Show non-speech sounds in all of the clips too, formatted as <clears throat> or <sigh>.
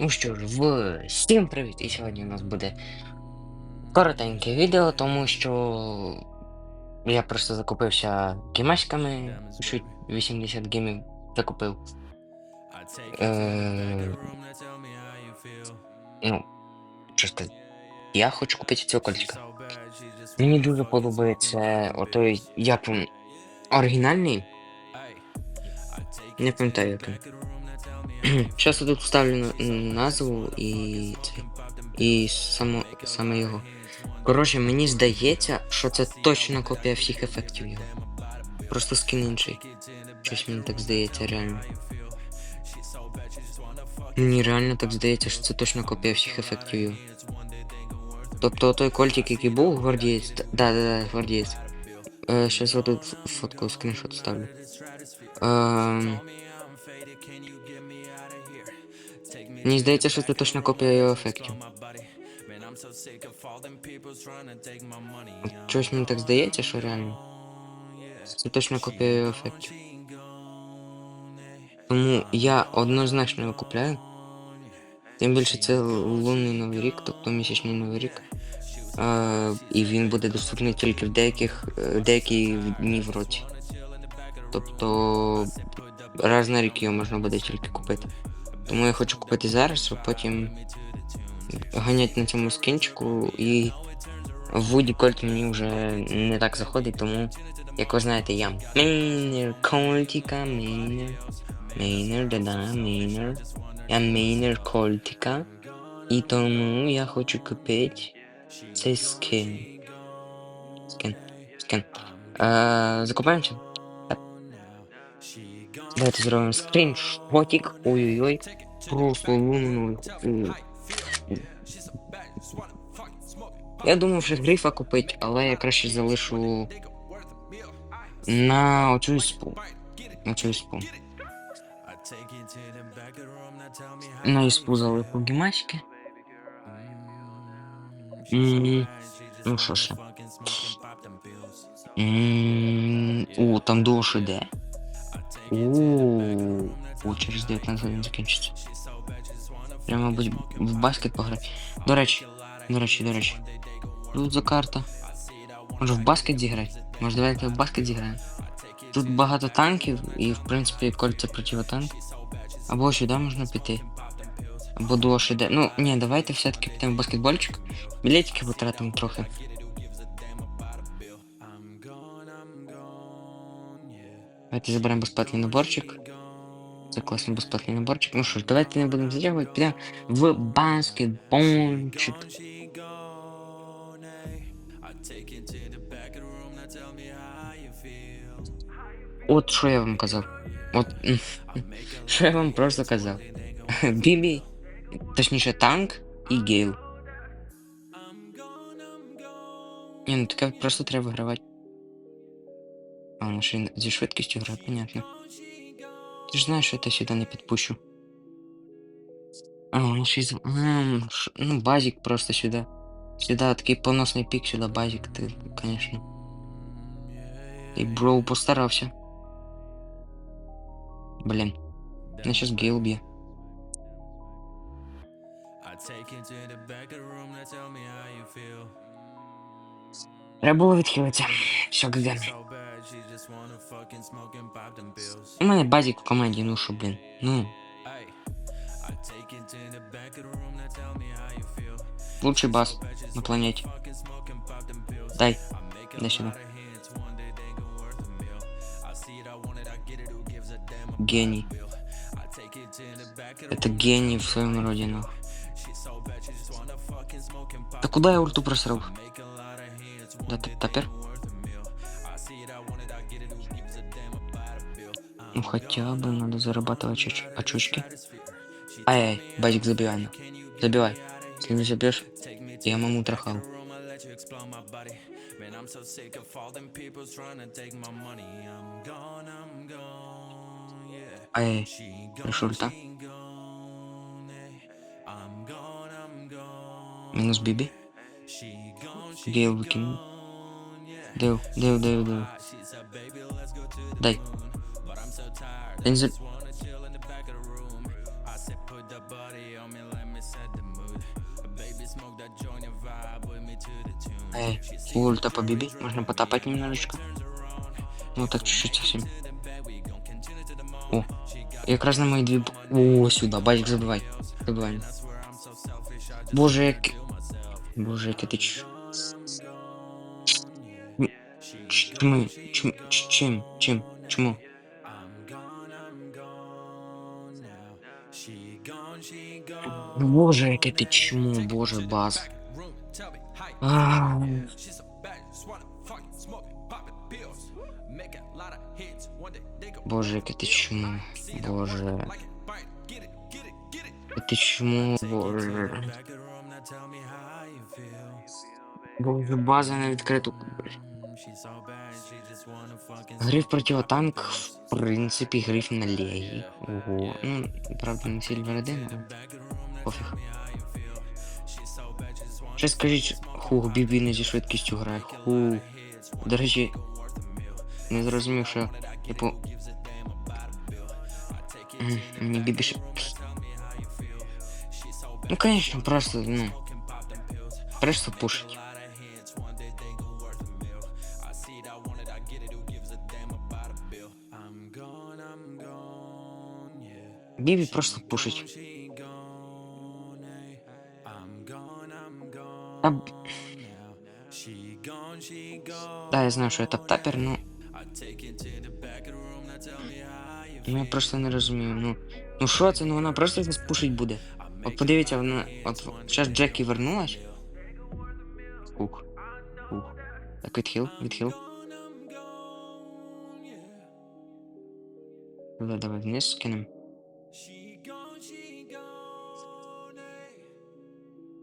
Ну що ж, всім привіт! І сьогодні у нас буде коротеньке відео, тому що я просто закупився гімаськами, чуть 80 гімів закупив. Е, ну, сказати, я хочу купити цього кольчика. Мені дуже подобається отой, як він, оригінальний. Не пам'ятаю, як. <clears throat> Я тут вставлю назву і. І само, саме його. Коротше, мені здається, що це точно копія всіх ефектів його. Просто скін інший. Щось мені так здається, реально. Мені реально так здається, що це точно копія всіх ефектів його. Тобто той кольтик, який був, гвардієць. Да, да, да, гвардієць. Е, щас я фотку, скріншот ставлю. Ем... Мені здається, що це точно копія його ефектів. Чогось мені так здається, що реально. Це точно копія його ефектів. Тому я однозначно його купляю. Тим більше це лунний новий рік, тобто місячний новий рік. Е, і він буде доступний тільки в деяких е, деякі дні в році. Тобто раз на рік його можна буде тільки купити. Тому я хочу купити зараз, а потім ганять на цьому скінчику і Вуді Кольт мені вже не так заходить, тому, як ви знаєте, я мейнер Кольтіка, мейнер, мейнер, да-да, мейнер. Я мейнер Кольтіка. І тому я хочу купити цей скін. Скін. Скін. Е, закупаємося? Давайте зробимо скріншотик. Ой-ой-ой. Просто лунну. Я думав, що грифа купить, але я краще залишу на оцю іспу. На цю іспу. На іспу залишу гімаськи. М, Ну що? М, У, там душ іде. О, через 19 годин закінчиться. Прямо, мабуть, в баскет пограти. До речі, до речі, до речі. Тут за карта. Може в баскет зіграти? Може давайте в баскет зіграємо? Тут багато танків і в принципі кольця противотанк. Або сюди можна піти. Або дуош іде. Ну, ні, давайте все-таки підемо в баскетбольчик. Білетики потратимо трохи. Давайте заберемо безплатний наборчик. Це класний безплатний наборчик. Ну що ж, давайте не будемо затягувати, підемо в баскетбольчик. От що я вам казав. От <laughs> м, що я вам просто казав. <laughs> Бібі, точніше танк і гейл. Ні, ну таке просто треба вигравати. А, ну ще зі швидкістю грати, понятно. Ти ж знаєш, що я тебе сюди не підпущу. А, ну ще ш- Ну, базик просто сюди. Сюди такий поносний пік, сюди базик, ти, конечно. І броу постарався. Блін. Я щас гейл б'є. Треба було відхилитися. Все, ГГ. У мене базик в команді, ну що, блін. Ну. Лучший бас на планеті. Дай. Дай сюда. Гений. Это гений в своем роде, нахуй. Да куда я ульту просрал? Да ты топер? Ну хотя бы надо зарабатывать чуть очучки. Ай-ай, базик забивай. на. Забивай. Если не забьешь, я маму трахал. Ай, пришел ульта. Минус Биби. Гейл выкинул. Дeu, deu, deu, deu. Дай. Эй, ульта побеби, можно потапать немножечко. Ну так чуть-чуть совсем. О, я как раз на мои две... О, сюда, базик забывай. Забывай. Боже, Боже, ты ч... Чмы, чем, чем, чем, чему? Боже, яке ти чому, боже, баз. А, Боже, яке ти чому, боже. Ти чому, боже. Боже, база на відкриту. Гриф противотанк, в принципі, гриф на легі. Ого. Ну, правда, не Сільвер 1, але пофіг. Ще скажіть, хух, Бібі не зі швидкістю грає. Хух. До речі, не зрозумів, що, типу. Мені Бібі ще. Ну, конечно, просто, ну. Просто пушить. Бібі просто пушить. А... Да, я знаю, що я топ-тапер, ну. Ну я просто не розумію. Ну, ну що це? Ну вона просто нас пушить буде. От подивіться, вона. От зараз Джекі вернулась. Ух. Ух. Так, відхил, відхил. Давай, давай вниз скинем.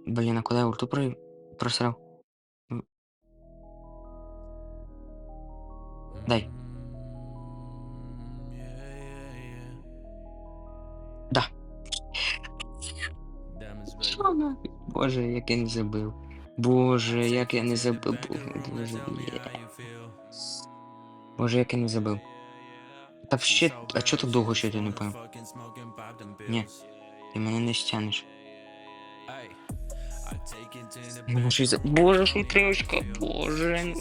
Блін, а куди я ульту про... просрав? Дай. Да. Боже, як я не забив. Боже, як я не забив. Боже. Боже, як я не забив. Та ще, а чого так довго ще ти не поняв? Ні, ти мене не стягнеш. Щось за... Боже, шутрючка, боже.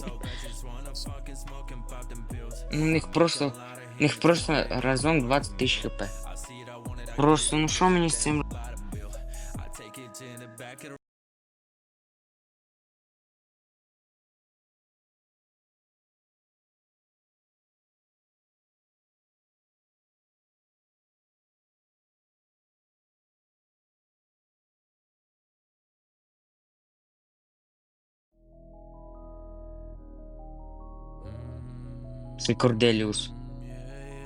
Ну, у них просто, у них просто разом 20 тисяч хп. Просто, ну що мені з цим? Це Корделіус.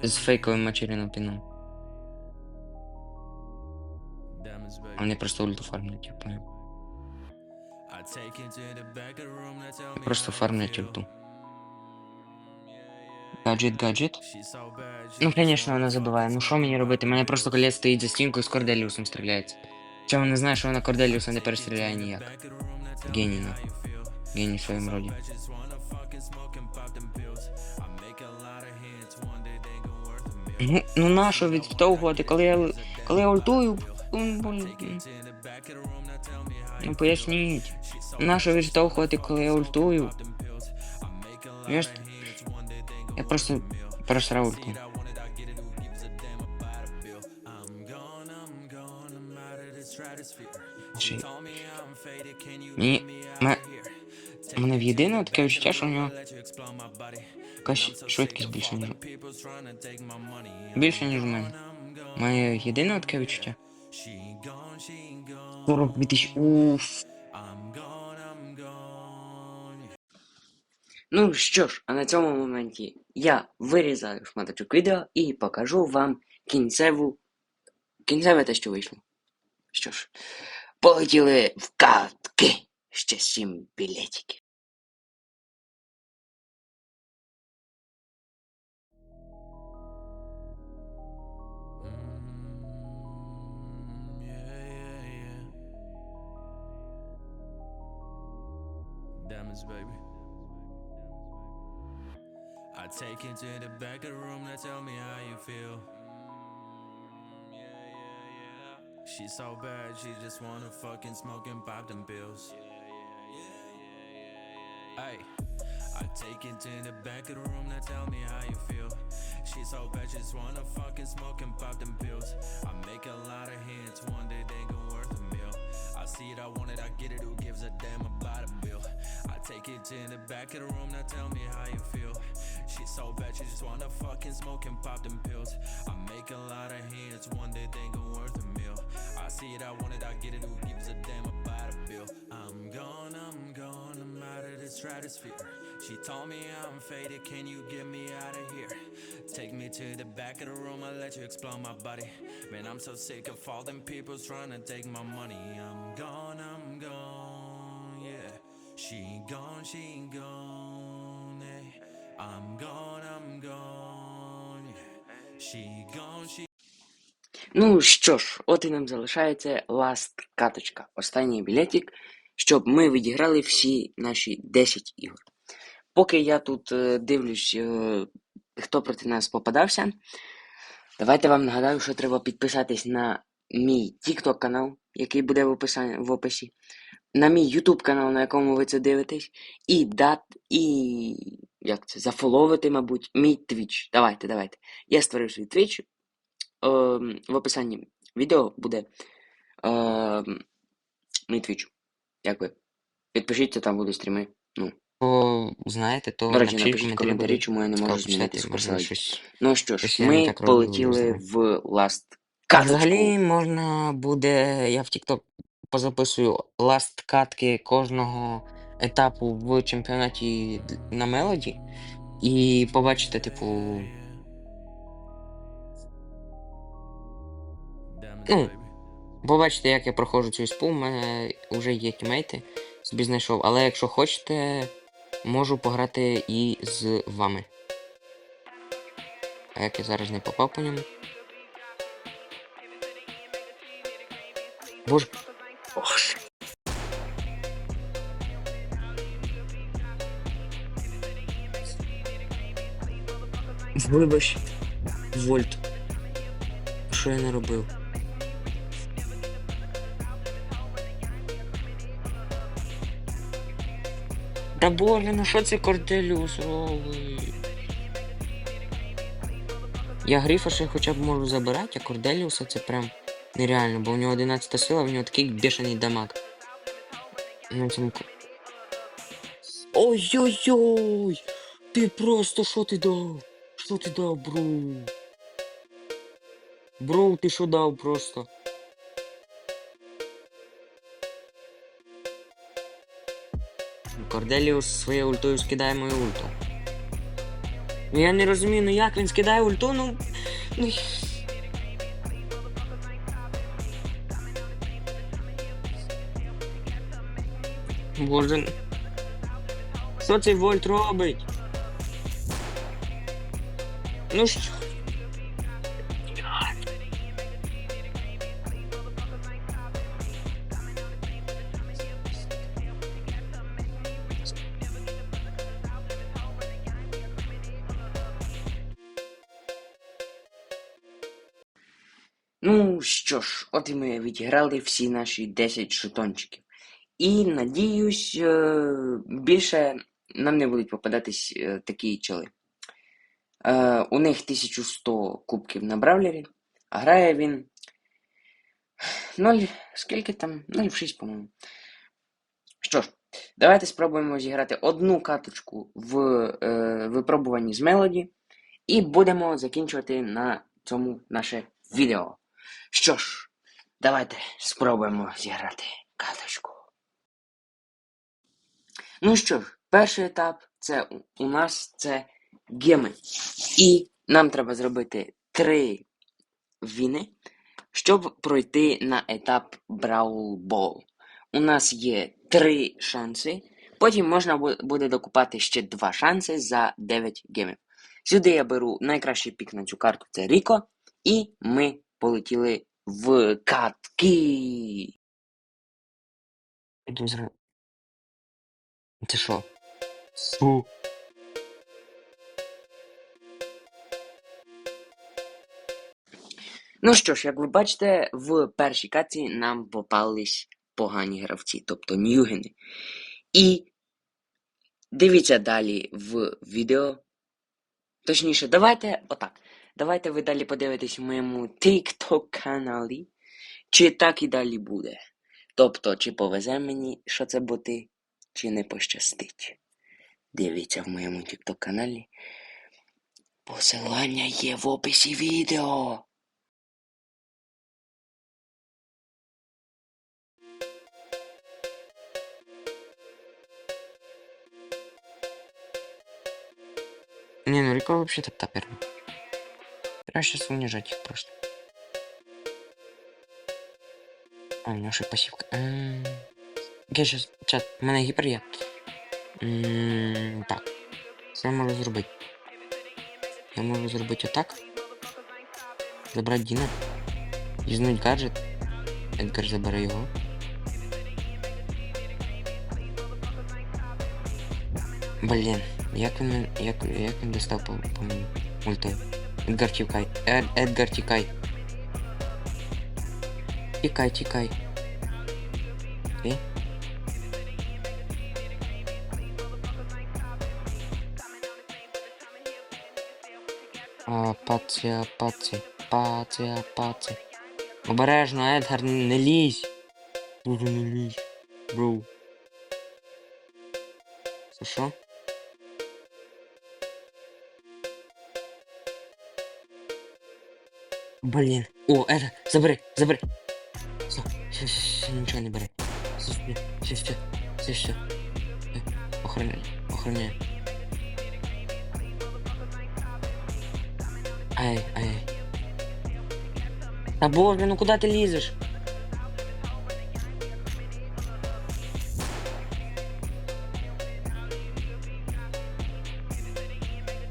З фейковим мачеріном піном. А вони просто ульту фармлять, я понял. Просто фармлять ульту. Гаджет, гаджет. Ну, конечно, вона забиває. Ну що мені робити? Мене просто колець стоїть за стінкою з Корделіусом стріляється. Чому не знає, що вона Корделіуса не перестріляє ніяк. Геній, нахуй. Геній в своєму роді. Ну, ну нащо відштовхувати, коли я, коли я ультую? Ну. Ну поясніть. Нащо відштовхувати, коли я ультую? Я ж... Я просто просрав ульту. Мені... Мене в єдине таке відчуття, що у нього якась швидкість більше, ніж. Більше, ніж у мене. Моє єдине таке відчуття. 42 тисячі. Уф. Ну що ж, а на цьому моменті я вирізаю шматочок відео і покажу вам кінцеву. Кінцеве те, що вийшло. Що ж, полетіли в катки. Ще сім білетиків. Diamonds, baby. I take you to the back of the room to tell me how you feel. Mm, yeah, yeah, yeah. She's so bad, she just wanna fucking smoke and pop them pills. Hey, I take it to the back of the room. Now tell me how you feel. She so bad, she just wanna fucking smoke and pop them pills. I make a lot of hits, one day they gon' worth a meal. I see it, I want it, I get it. Who gives a damn about a bill? Take it to the back of the room. Now tell me how you feel. She so bad, she just wanna fucking smoke and pop them pills. I make a lot of hits, one day they gon' worth a meal. I see it, I want it, I get it. Who gives a damn about a bill? I'm gone, I'm gone, I'm out of the stratosphere. She told me I'm faded, can you get me out of here? Take me to the back of the room, I'll let you explore my body. Man, I'm so sick of all them people trying to take my money. I'm gone. She gone, she gone. I'm gone, I'm gone. She gone, she Ну що ж, от і нам залишається ласт каточка, останній білетик, щоб ми відіграли всі наші 10 ігор. Поки я тут е, дивлюсь, е, хто проти нас попадався, давайте вам нагадаю, що треба підписатись на мій TikTok канал, який буде в описі, на мій YouTube канал, на якому ви це дивитесь, і дат, і як це, зафоловити, мабуть, мій Twitch. Давайте, давайте. Я створив свій Twitch. Ем, в описанні відео буде ем, мій Twitch. Дякую. Підпишіться, там будуть стріми. Ну. О, знаєте, то До речі, напишіть коментарі, коментарі, буде чому я не можу змінити щось. Ну що ж, Щось ми полетіли в Last А взагалі можна буде, я в TikTok позаписую ласт катки кожного етапу в чемпіонаті на Мелоді і побачите, типу, Ну, побачите, як я проходжу цю іспу, у мене вже є тімейти, собі знайшов. Але якщо хочете, можу пограти і з вами. А як я зараз не попав по ньому. Боже. Ох. Вибач, Вольт. Що я не робив? Та боже, ну що це Корделіус робить? Я Грифа ще хоча б можу забирати, а Корделіуса це прям нереально, бо у нього 11 сила, в нього такий бешений дамаг. На цьому... ко- Ой-ой-ой! Ти просто що ти дав? Що ти дав, бро? Бро, ти що дав просто? Корделіус своєю ультою скидає мою ульту. Ну я не розумію, ну як він скидає ульту, ну. ну... Боже. Що цей вольт робить? Ну що? Ну що ж, от і ми відіграли всі наші 10 шутончиків. І надіюсь, е, більше нам не будуть попадатись е, такі чоли. Е, У них 1100 кубків на бравлері, а грає він 0, скільки там? 0,6, по-моєму. Що ж, давайте спробуємо зіграти одну каточку в е, випробуванні з Мелоді, і будемо закінчувати на цьому наше відео. Що ж, давайте спробуємо зіграти каточку. Ну що ж, перший етап це у- нас це геми. І нам треба зробити три віни, щоб пройти на етап Ball. У нас є три шанси. Потім можна буде докупати ще два шанси за 9 гемів. Сюди я беру найкращий пік на цю карту це Ріко. І ми полетіли в катки. Це що? Су. Ну що ж, як ви бачите, в першій катці нам попались погані гравці, тобто ньюгени. І Дивіться далі в відео. Точніше, давайте отак. Давайте ви далі подивитесь в моєму TikTok каналі. Чи так і далі буде. Тобто, чи повезе мені, що це бути, чи не пощастить. Дивіться в моєму TikTok каналі. Посилання є в описі відео. Не, ну Рико вообще-то тапер. Треба сейчас унижать их просто. А, у него ще пасівка. М, Я сейчас, чат, в мене гіпер є. М, Так. Що я можу зробити? Я можу зробити отак. Забрати Діна. Юзнуть гаджет. Едгар забере його. Блін, як він, як, як він достав по, по мені ультою? Едгар тікай. Ед, Едгар тікай. Тікай, тікай. Окей. А, пація, паці, пація, паці. Обережно, Едгар, не лізь. Боже, не лізь. Броу. Це що? Блін. О, Едгар, забери, забери. Все, все, все, все, нічого не бери. Все, все, все, все, все, все. Охороняй, охороняй. Ай, ай. Да боже, ну куда ты лезешь?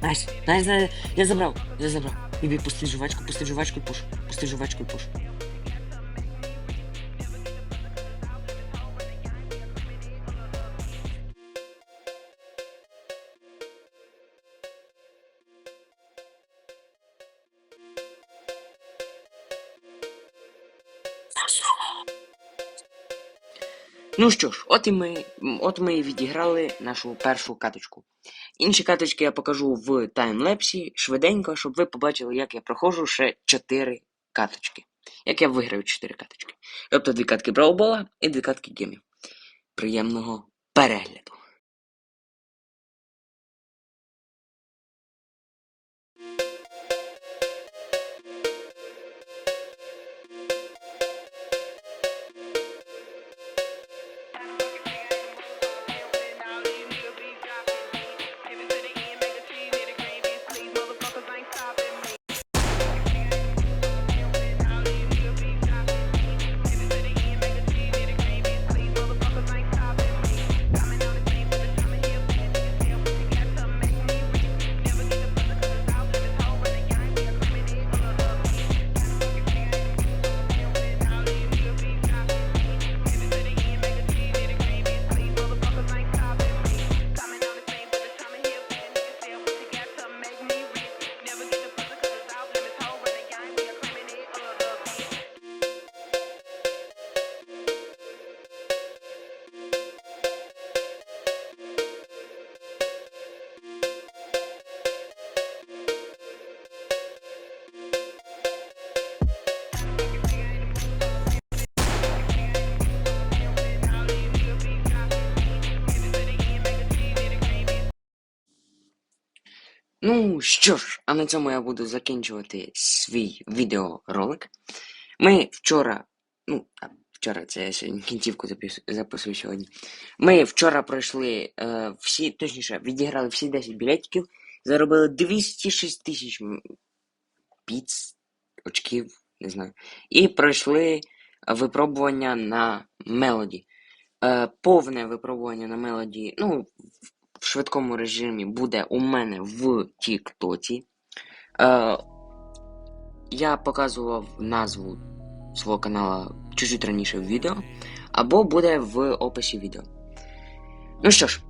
Настя, Настя, Настя, я забрал, я забрал. Иби пусти жвачку, пусти жвачку и пуш. Пусти жвачку и пуш. Ну що ж, от і ми, от ми і відіграли нашу першу каточку. Інші каточки я покажу в таймлепсі швиденько, щоб ви побачили, як я проходжу ще 4 каточки. Як я виграю 4 каточки. Тобто дві катки Браубола і дві катки гемів. Приємного перегляду. Ну що ж, а на цьому я буду закінчувати свій відеоролик. Ми вчора, ну, вчора це я сьогодні кінцівку записую сьогодні. Ми вчора пройшли е, всі, точніше, відіграли всі 10 білетиків, заробили 206 тисяч піц, очків, не знаю. І пройшли випробування на мелоді. Е, повне випробування на мелоді, ну, в швидкому режимі буде у мене в Тіктоці. Е, я показував назву свого канала чуть-чуть раніше в відео, або буде в описі відео. Ну що ж,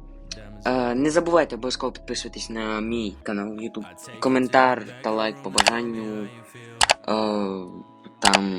е, не забувайте обов'язково підписуватись на мій канал YouTube. Коментар та лайк по бажанню. Е, там